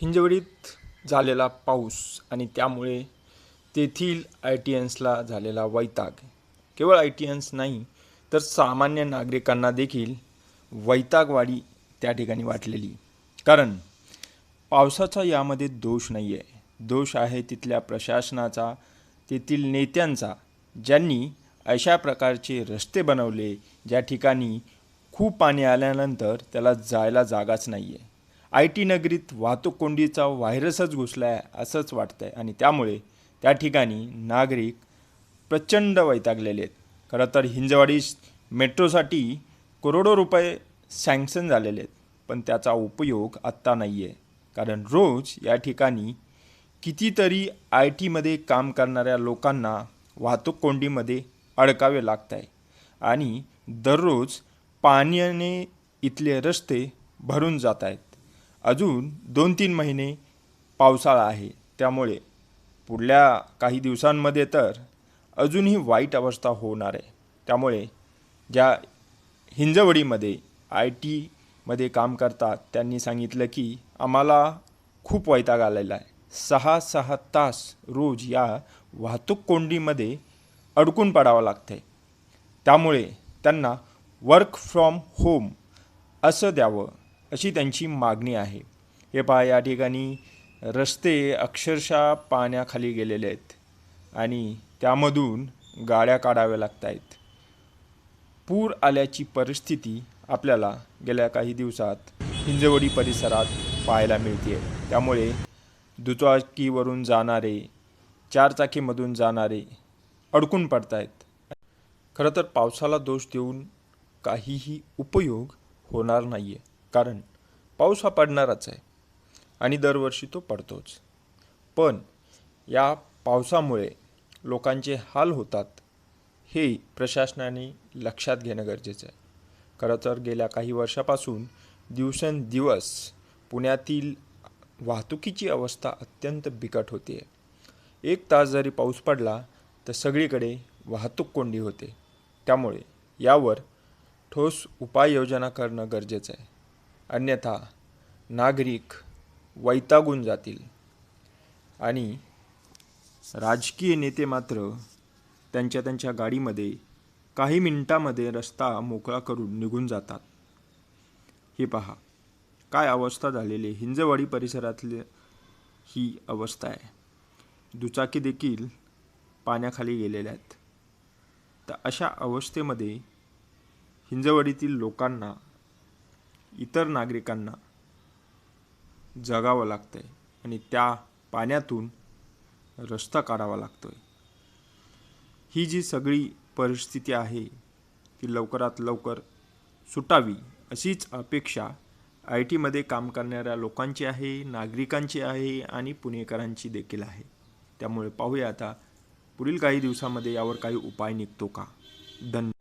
हिंजवडीत झालेला पाऊस आणि त्यामुळे तेथील आय टी एन्सला झालेला वैताग. केवळ आय टी एन्स नाही तर सामान्य नागरिकांना देखील वैतागवाडी त्या ठिकाणी वाटलेली. कारण पावसाचा यामध्ये दोष नाही आहे दोष आहे तिथल्या प्रशासनाचा तेथील नेत्यांचा ज्यांनी अशा प्रकारचे रस्ते बनवले ज्या ठिकाणी खूप पाणी आल्यानंतर त्याला जायला जागाच नाही आहे आय टी नगरीत वाहतूक कोंडीचा व्हायरसच घुसला आहे असंच वाटतं आहे आणि त्यामुळे त्या ठिकाणी नागरिक प्रचंड वैतागलेले आहेत. खरं तर हिंजवाडी मेट्रोसाठी करोडो रुपये सँक्शन झालेले आहेत. पण त्याचा उपयोग आत्ता नाही आहे कारण रोज या ठिकाणी कितीतरी आय टीमध्ये काम करणाऱ्या लोकांना वाहतूक कोंडीमध्ये अडकावे लागत आहे आणि दररोज पाण्याने इथले रस्ते भरून जात आहेत अजून दोन तीन महिने पावसाळा आहे. त्यामुळे पुढल्या काही दिवसांमध्ये तर अजूनही वाईट अवस्था होणार आहे. त्यामुळे ज्या हिंजवडीमध्ये आय टीमध्ये काम करतात त्यांनी सांगितलं की आम्हाला खूप वैताग आलेला आहे. सहा सहा तास रोज या वाहतूक कोंडीमध्ये अडकून पडावं लागतं आहे त्यामुळे त्यांना वर्क फ्रॉम होम असं द्यावं. अशी त्यांची मागणी आहे. हे पहा या ठिकाणी रस्ते अक्षरशः पाण्याखाली गेलेले आहेत आणि त्यामधून गाड्या काढाव्या लागत आहेत. पूर आल्याची परिस्थिती आपल्याला गेल्या काही दिवसात हिंजवडी परिसरात पाहायला मिळते त्यामुळे दुचाकीवरून जाणारे चारचाकीमधून जाणारे अडकून पडत आहेत खरं तर पावसाला दोष देऊन काहीही उपयोग होणार नाही आहे कारण पाऊस हा पडणारच आहे आणि दरवर्षी तो पडतोच. पण या पावसामुळे लोकांचे हाल होतात हे प्रशासनाने लक्षात घेणं गरजेचं आहे. खरं तर गेल्या काही वर्षापासून दिवसेंदिवस पुण्यातील वाहतुकीची अवस्था अत्यंत बिकट होती. आहे एक तास जरी पाऊस पडला तर सगळीकडे वाहतूक कोंडी होते. त्यामुळे यावर ठोस उपाययोजना करणं गरजेचं आहे. अन्यथा नागरिक वैतागून जातील. आणि राजकीय नेते मात्र त्यांच्या त्यांच्या गाडीमध्ये काही मिनिटामध्ये रस्ता मोकळा करून निघून जातात. हे पहा काय अवस्था झालेली हिंजवाडी परिसरातली ही अवस्था आहे. दुचाकी देखील पाण्याखाली गेलेल्या आहेत. तर अशा अवस्थेमध्ये हिंजवडीतील लोकांना इतर नागरिकांना जगावं लागतं आहे आणि त्या पाण्यातून रस्ता काढावा लागतो आहे ही जी सगळी परिस्थिती आहे ती लवकरात लवकर सुटावी अशीच अपेक्षा आय टीमध्ये काम करणाऱ्या लोकांची आहे नागरिकांची आहे आणि पुणेकरांची देखील आहे. त्यामुळे पाहूया आता पुढील काही दिवसामध्ये यावर काही उपाय निघतो का? धन्यवाद.